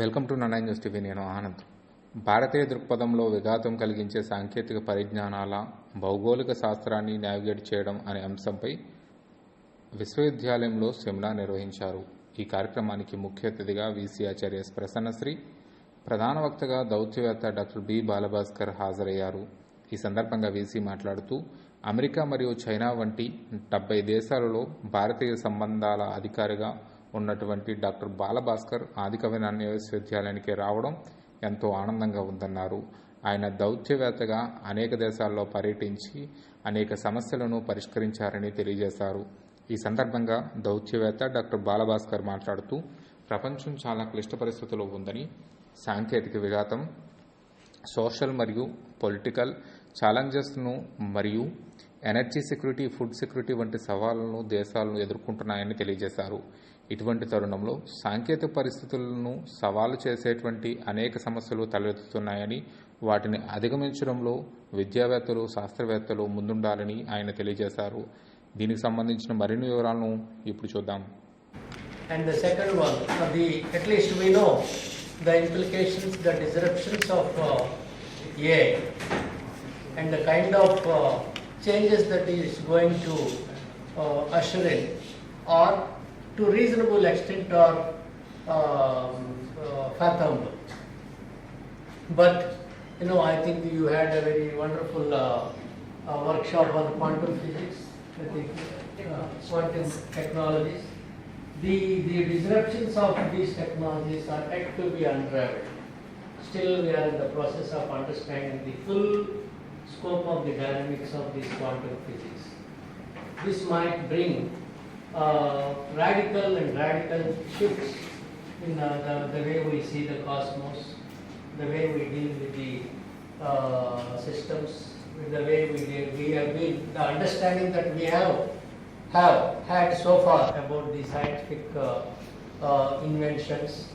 Welcome to nine news TV నేను ఆనంద్. భారతీయ దృక్పథంలో విఘాతం కలిగించే సాంకేతిక పరిజ్ఞానాల భౌగోళిక శాస్త్రాన్ని నావిగేట్ చేయడం అనే అంశంపై విశ్వవిద్యాలయంలో సెమినార్ నిర్వహించారు. ఈ కార్యక్రమానికి ముఖ్య అతిథిగా వీసీ ఆచార్య ఎస్ ప్రసన్నశ్రీ ప్రధాన వక్తగా దౌత్యవేత్త డాక్టర్ బి బాలభాస్కర్ హాజరయ్యారు. ఈ సందర్భంగా వీసీ మాట్లాడుతూ అమెరికా మరియు చైనా వంటి డెబ్బై దేశాలలో భారతీయ సంబంధాల అధికారిగా ఉన్నటువంటి డాక్టర్ బాలభాస్కర్ ఆదికవి నాణ్య విశ్వవిద్యాలయానికి రావడం ఎంతో ఆనందంగా ఉందన్నారు. ఆయన దౌత్యవేత్తగా అనేక దేశాల్లో పర్యటించి అనేక సమస్యలను పరిష్కరించారని తెలియజేశారు. ఈ సందర్భంగా దౌత్యవేత్త డాక్టర్ బాలభాస్కర్ మాట్లాడుతూ ప్రపంచం చాలా క్లిష్ట పరిస్థితుల్లో ఉందని సాంకేతిక విఘాతం సోషల్ మరియు పొలిటికల్ ఛాలెంజెస్ను మరియు ఎనర్జీ సెక్యూరిటీ ఫుడ్ సెక్యూరిటీ వంటి సవాళ్ళను దేశాలను ఎదుర్కొంటున్నాయని తెలియజేశారు. ఇటువంటి తరుణంలో సాంకేతిక పరిస్థితులను సవాలు చేసేటువంటి అనేక సమస్యలు తలెత్తుతున్నాయని వాటిని అధిగమించడంలో విద్యావేత్తలు శాస్త్రవేత్తలు ముందుండాలని ఆయన తెలియజేశారు. దీనికి సంబంధించిన మరిన్ని వివరాలను ఇప్పుడు చూద్దాం. And the second one the at least at the we the the of the a and the kind of the kind of uh, changes that is are to reasonable extent are um, uh, fathomable. But, you know, I think you had a very wonderful uh, uh, workshop on quantum physics, I think, uh, quantum technologies. The, the disruptions of these technologies are yet to be unraveled. Still, we are in the process of understanding the full scope of the dynamics of this quantum physics. This might bring uh, radical and radical shifts in uh, the, the way we see the cosmos, the way we deal with the uh, systems, with the way we deal, we have been, the understanding that we have have had so far about the scientific uh, uh, inventions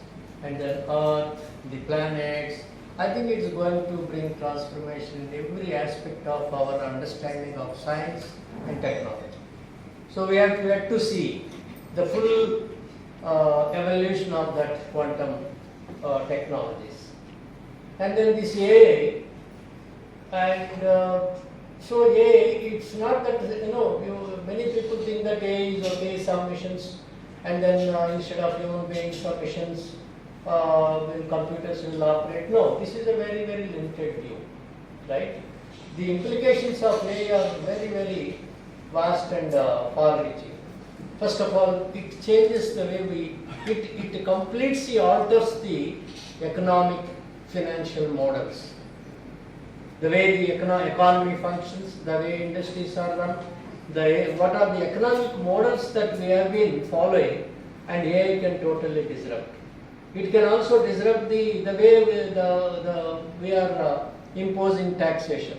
and the earth, the planets. I think it's going to bring transformation in every aspect of our understanding of science and technology. So we have, we have to see the full uh, evolution of that quantum uh, technologies. And then this AI, and uh, so AI, it's not that, you know, you, many people think that AI is okay, some missions, and then uh, instead of human beings, some missions, uh, computers will operate. No, this is a very, very limited view, right? The implications of AI are very, very vast and uh, far-reaching. First of all, it changes the way we, it, it completely alters the economic, financial models. The way the econo- economy functions, the way industries are run, the, what are the economic models that we have been following, and AI can totally disrupt. It can also disrupt the, the way we, the, the, we are uh, imposing taxation.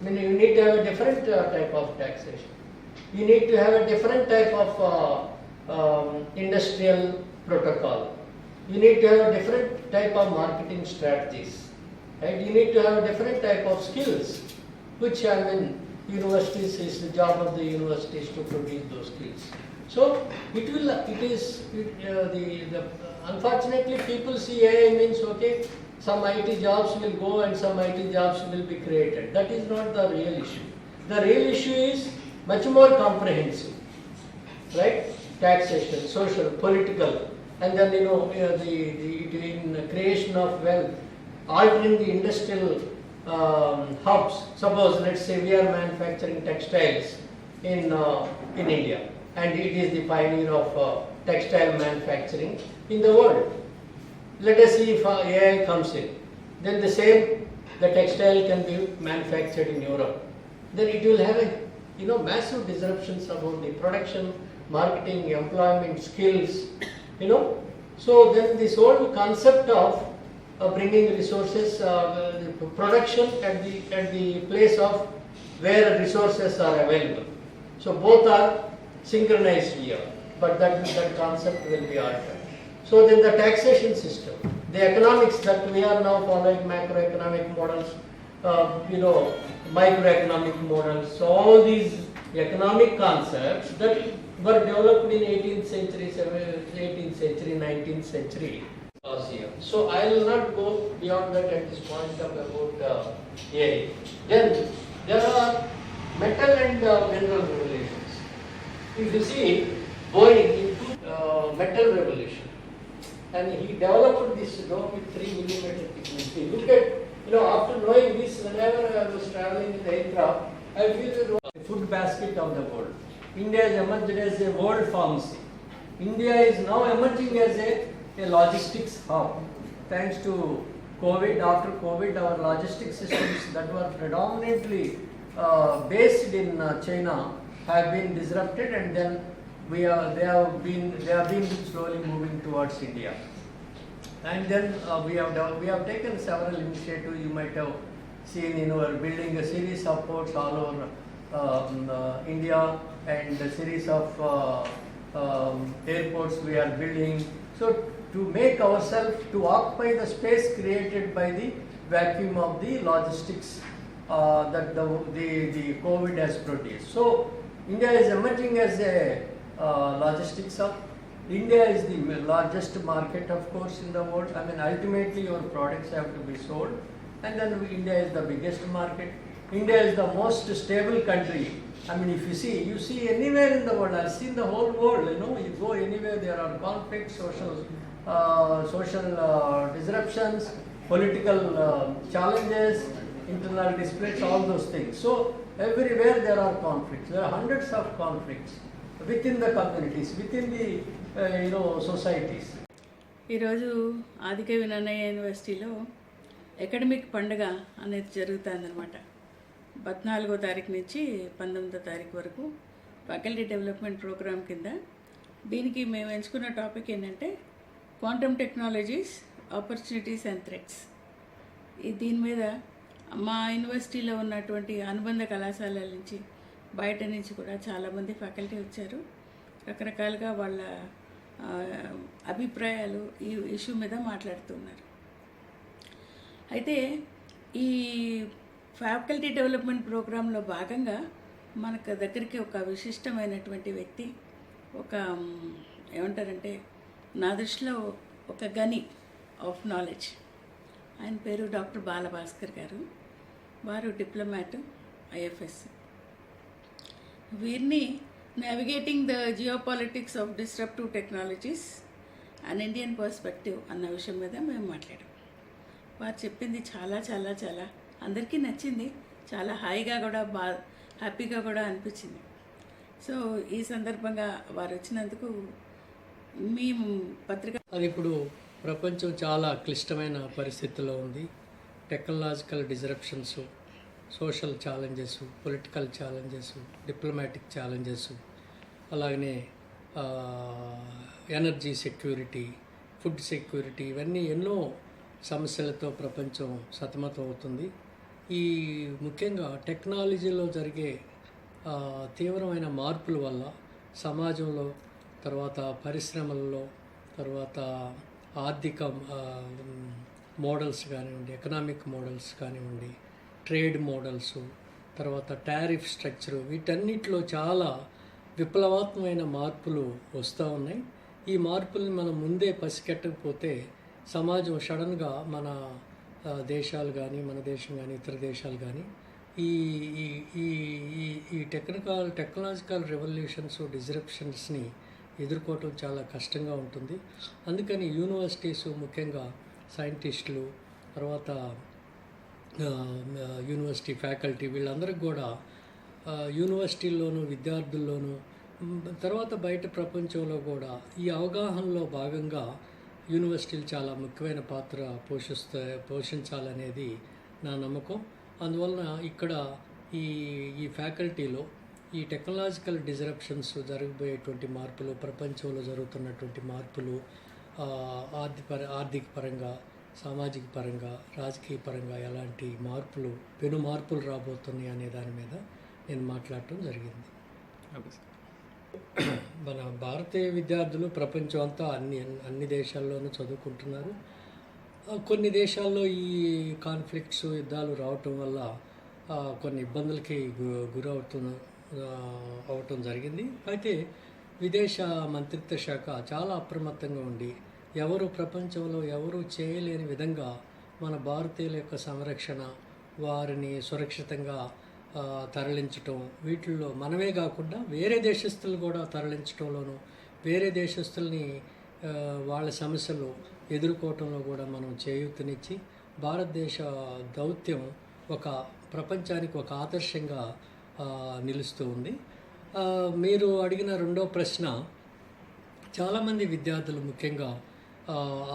I mean, you need to have a different uh, type of taxation. You need to have a different type of uh, um, industrial protocol. You need to have a different type of marketing strategies. Right? You need to have a different type of skills, which I mean, universities is the job of the universities to produce those skills. So it will, it is, it, uh, the, the, unfortunately people see AI means, okay, some IT jobs will go and some IT jobs will be created. That is not the real issue. The real issue is much more comprehensive, right? Taxation, social, political, and then you know uh, the, the creation of wealth, altering the industrial um, hubs. Suppose let's say we are manufacturing textiles in uh, in India, and it is the pioneer of uh, textile manufacturing in the world. Let us see if uh, AI comes in. Then the same, the textile can be manufactured in Europe. Then it will have a you know massive disruptions about the production, marketing, employment, skills. You know, so then this whole concept of uh, bringing resources, uh, production at the at the place of where resources are available. So both are synchronized here, but that that concept will be altered. So then the taxation system, the economics that we are now following macroeconomic models, uh, you know, microeconomic models, so all these economic concepts that were developed in 18th century, 18th century, 19th century So I will not go beyond that at this point of about uh, AI. Then there are metal and uh, mineral revelations. If you see Boeing into uh, metal revolution, and he developed this dome with three millimeter thickness. He look at, you know, after knowing this, whenever I was traveling in aircraft, I feel it was the food basket of the world. India has emerged as a world pharmacy. India is now emerging as a, a logistics hub. Thanks to COVID, after COVID, our logistics systems that were predominantly uh, based in uh, China have been disrupted and then we are, they have been, they have been slowly moving towards India. And then uh, we have, done- we have taken several initiatives, you might have seen in our building a series of ports all over um, uh, India and a series of uh, um, airports we are building. So to make ourselves, to occupy the space created by the vacuum of the logistics uh, that the, the, the COVID has produced. So India is emerging as a logistics hub. India is the largest market, of course, in the world. I mean, ultimately, your products have to be sold, and then India is the biggest market. India is the most stable country. I mean, if you see, you see anywhere in the world. I've seen the whole world. You know, you go anywhere, there are conflicts, social, uh, social uh, disruptions, political uh, challenges, internal disputes, all those things. So everywhere there are conflicts. There are hundreds of conflicts within the communities, within the uh, you know societies. ఈరోజు ఆదికవి వినన్నయ్య యూనివర్సిటీలో academic పండుగ అనేది జరుగుతుందన్నమాట. పద్నాలుగో తారీఖు నుంచి పంతొమ్మిదో తారీఖు వరకు ఫ్యాకల్టీ డెవలప్మెంట్ ప్రోగ్రామ్ కింద. దీనికి మేము ఎంచుకున్న టాపిక్ ఏంటంటే quantum technologies opportunities and threats ఈ దీని మీద మా యూనివర్సిటీలో ఉన్నటువంటి అనుబంధ కళాశాలల నుంచి బయట నుంచి కూడా చాలామంది ఫ్యాకల్టీ వచ్చారు. రకరకాలుగా వాళ్ళ అభిప్రాయాలు ఈ ఇష్యూ మీద మాట్లాడుతున్నారు అయితే ఈ ఫ్యాకల్టీ డెవలప్మెంట్ ప్రోగ్రాంలో భాగంగా మనకు దగ్గరికి ఒక విశిష్టమైనటువంటి వ్యక్తి ఒక ఏమంటారంటే నా దృష్టిలో ఒక గని ఆఫ్ నాలెడ్జ్. ఆయన పేరు డాక్టర్ బాలభాస్కర్ గారు. వారు డిప్లొమాట్ ఐఎఫ్ఎస్ వీరిని navigating the geopolitics of disruptive technologies and Indian perspective అన్న విషయం మీద మేము మాట్లాడాం. వారు చెప్పింది చాలా చాలా చాలా. అందరికీ నచ్చింది. చాలా హాయిగా కూడా బా హ్యాపీగా కూడా అనిపించింది. సో ఈ సందర్భంగా వారు వచ్చినందుకు మీ పత్రిక అది ఇప్పుడు ప్రపంచం చాలా క్లిష్టమైన పరిస్థితుల్లో ఉంది. Technological disruptions social challenges political challenges diplomatic challenges అలాగనే ఎనర్జీ సెక్యూరిటీ ఫుడ్ సెక్యూరిటీ ఇవన్నీ ఎన్నో సమస్యలతో ప్రపంచం సతమతం అవుతుంది ఈ ముఖ్యంగా టెక్నాలజీలో జరిగే తీవ్రమైన మార్పుల వల్ల సమాజంలో తర్వాత పరిశ్రమల్లో తర్వాత ఆర్థిక మోడల్స్ కానివ్వండి ఎకనామిక్ మోడల్స్ కానివ్వండి ట్రేడ్ మోడల్స్ తర్వాత టారిఫ్ స్ట్రక్చరు వీటన్నిటిలో చాలా విప్లవాత్మకమైన మార్పులు వస్తూ ఉన్నాయి. ఈ మార్పుల్ని మనం ముందే పసిగట్టకపోతే సమాజం సడన్గా మన దేశాలు కానీ మన దేశం కానీ ఇతర దేశాలు కానీ ఈ ఈ ఈ ఈ ఈ టెక్నికల్ టెక్నాలజికల్ రెవల్యూషన్స్ డిజరప్షన్స్ని ఎదుర్కోవటం చాలా కష్టంగా ఉంటుంది. అందుకని యూనివర్సిటీస్ ముఖ్యంగా సైంటిస్టులు తర్వాత యూనివర్సిటీ ఫ్యాకల్టీ వీళ్ళందరికీ కూడా యూనివర్సిటీల్లోనూ విద్యార్థుల్లోనూ తర్వాత బయట ప్రపంచంలో కూడా ఈ అవగాహనలో భాగంగా యూనివర్సిటీలు చాలా ముఖ్యమైన పాత్ర పోషిస్తా పోషించాలనేది నా నమ్మకం. అందువలన ఇక్కడ ఈ ఈ ఫ్యాకల్టీలో ఈ టెక్నాలజికల్ డిజరప్షన్స్ జరగబోయేటువంటి మార్పులు ప్రపంచంలో జరుగుతున్నటువంటి మార్పులు ఆర్థిక పర ఆర్థిక పరంగా సామాజిక పరంగా రాజకీయ పరంగా ఎలాంటి మార్పులు పెను మార్పులు రాబోతున్నాయి అనే దాని మీద నేను మాట్లాడటం జరిగింది. మన భారతీయ విద్యార్థులు ప్రపంచం అంతా అన్ని అన్ని దేశాల్లోనూ చదువుకుంటున్నారు. కొన్ని దేశాల్లో ఈ కాన్ఫ్లిక్ట్స్ యుద్ధాలు రావటం వల్ల కొన్ని ఇబ్బందులకి గురవుతున్న అవటం జరిగింది. అయితే విదేశ మంత్రిత్వ శాఖ చాలా అప్రమత్తంగా ఉండి ఎవరు ప్రపంచంలో ఎవరు చేయలేని విధంగా మన భారతీయుల యొక్క సంరక్షణ వారిని సురక్షితంగా తరలించటం వీటిల్లో మనమే కాకుండా వేరే దేశస్తులు కూడా తరలించటంలోనూ వేరే దేశస్తుల్ని వాళ్ళ సమస్యలు ఎదుర్కోవటంలో కూడా మనం చేయూతనిచ్చి భారతదేశ దౌత్యం ఒక ప్రపంచానికి ఒక ఆదర్శంగా నిలుస్తూ ఉంది. మీరు అడిగిన రెండో ప్రశ్న చాలామంది విద్యార్థులు ముఖ్యంగా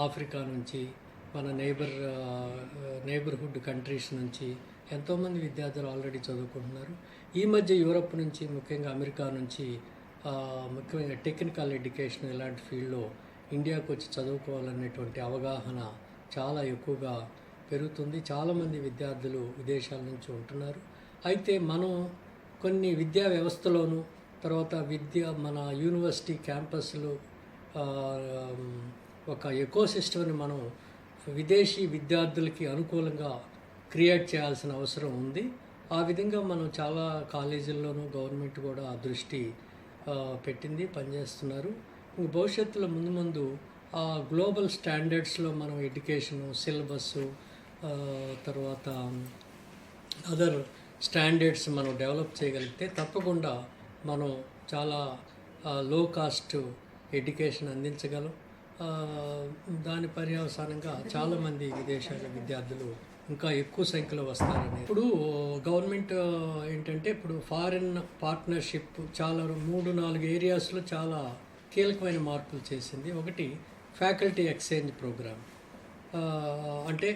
ఆఫ్రికా నుంచి మన నైబర్ నైబర్హుడ్ కంట్రీస్ నుంచి ఎంతోమంది విద్యార్థులు ఆల్రెడీ చదువుకుంటున్నారు. ఈ మధ్య యూరప్ నుంచి ముఖ్యంగా అమెరికా నుంచి ముఖ్యంగా టెక్నికల్ ఎడ్యుకేషన్ ఇలాంటి ఫీల్డ్లో ఇండియాకు వచ్చి చదువుకోవాలనేటువంటి అవగాహన చాలా ఎక్కువగా పెరుగుతుంది. చాలామంది విద్యార్థులు విదేశాల నుంచి ఉంటున్నారు. అయితే మనం కొన్ని విద్యా వ్యవస్థలోనూ తర్వాత విద్య మన యూనివర్సిటీ క్యాంపస్లు ఒక ఎకో సిస్టమ్ని మనం విదేశీ విద్యార్థులకి అనుకూలంగా క్రియేట్ చేయాల్సిన అవసరం ఉంది. ఆ విధంగా మనం చాలా కాలేజీల్లోనూ గవర్నమెంట్ కూడా ఆ దృష్టి పెట్టింది పనిచేస్తున్నారు. భవిష్యత్తులో ముందు ముందు ఆ గ్లోబల్ స్టాండర్డ్స్లో మనం ఎడ్యుకేషను సిలబస్సు తర్వాత అదర్ స్టాండర్డ్స్ మనం డెవలప్ చేయగలిగితే తప్పకుండా మనం చాలా లో కాస్ట్ ఎడ్యుకేషన్ అందించగలం. దాని పర్యవసానంగా చాలామంది విదేశాల విద్యార్థులు ఇంకా ఎక్కువ సంఖ్యలో వస్తారని. ఇప్పుడు గవర్నమెంట్ ఏంటంటే ఇప్పుడు ఫారిన్ పార్ట్నర్షిప్ చాలా మూడు నాలుగు ఏరియాస్లో చాలా కీలకమైన మార్పులు చేసింది. ఒకటి ఫ్యాకల్టీ ఎక్స్చేంజ్ ప్రోగ్రామ్. అంటే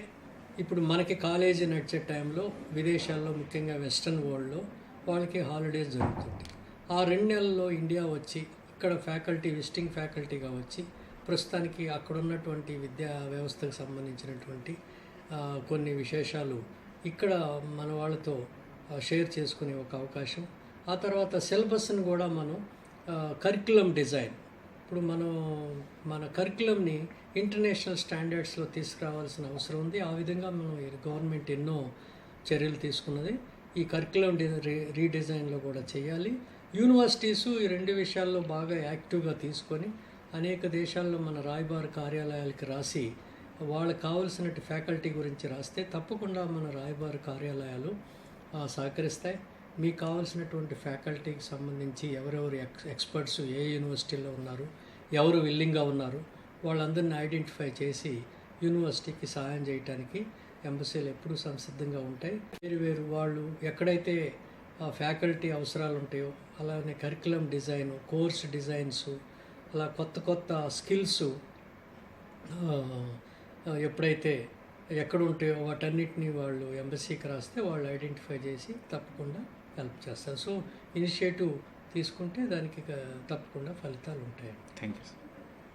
ఇప్పుడు మనకి కాలేజీ నడిచే టైంలో విదేశాల్లో ముఖ్యంగా వెస్ట్రన్ వరల్డ్లో వాళ్ళకి హాలిడేస్ జరుగుతుంది. ఆ రెండు నెలల్లో ఇండియా వచ్చి ఇక్కడ ఫ్యాకల్టీ విజిటింగ్ ఫ్యాకల్టీగా వచ్చి ప్రస్తుతానికి అక్కడ ఉన్నటువంటి విద్యా వ్యవస్థకు సంబంధించినటువంటి కొన్ని విశేషాలు ఇక్కడ మన వాళ్ళతో షేర్ చేసుకునే ఒక అవకాశం. ఆ తర్వాత సిలబస్ని కూడా మనం కరికులం డిజైన్ ఇప్పుడు మనం మన కరికులంని ఇంటర్నేషనల్ స్టాండర్డ్స్లో తీసుకురావాల్సిన అవసరం ఉంది. ఆ విధంగా మనం గవర్నమెంట్ ఎన్నో చర్యలు తీసుకున్నది. ఈ కరికులం డి రీ- రీడిజైన్లో కూడా చేయాలి. యూనివర్సిటీసు ఈ రెండు విషయాల్లో బాగా యాక్టివ్గా తీసుకొని అనేక దేశాల్లో మన రాయబార కార్యాలయాలకి రాసి వాళ్ళకి కావాల్సినట్టు ఫ్యాకల్టీ గురించి రాస్తే తప్పకుండా మన రాయబార కార్యాలయాలు సహకరిస్తాయి. మీకు కావాల్సినటువంటి ఫ్యాకల్టీకి సంబంధించి ఎవరెవరు ఎక్స్ ఎక్స్పర్ట్స్ ఏ యూనివర్సిటీలో ఉన్నారు ఎవరు విల్లింగ్గా ఉన్నారు వాళ్ళందరిని ఐడెంటిఫై చేసి యూనివర్సిటీకి సహాయం చేయడానికి ఎంబసీలు ఎప్పుడూ సంసిద్ధంగా ఉంటాయి. వేరు వేరు వాళ్ళు ఎక్కడైతే ఆ ఫ్యాకల్టీ అవసరాలు ఉంటాయో అలానే కరికులం డిజైన్ కోర్స్ డిజైన్స్ అలా కొత్త కొత్త స్కిల్స్ ఎప్పుడైతే ఎక్కడ ఉంటాయో వాటన్నిటిని వాళ్ళు ఎంబసీకి రాస్తే వాళ్ళు ఐడెంటిఫై చేసి తప్పకుండా హెల్ప్ చేస్తారు. సో ఇనిషియేటివ్ తీసుకుంటే దానికి తప్పకుండా ఫలితాలు ఉంటాయి థ్యాంక్ యూ సార్.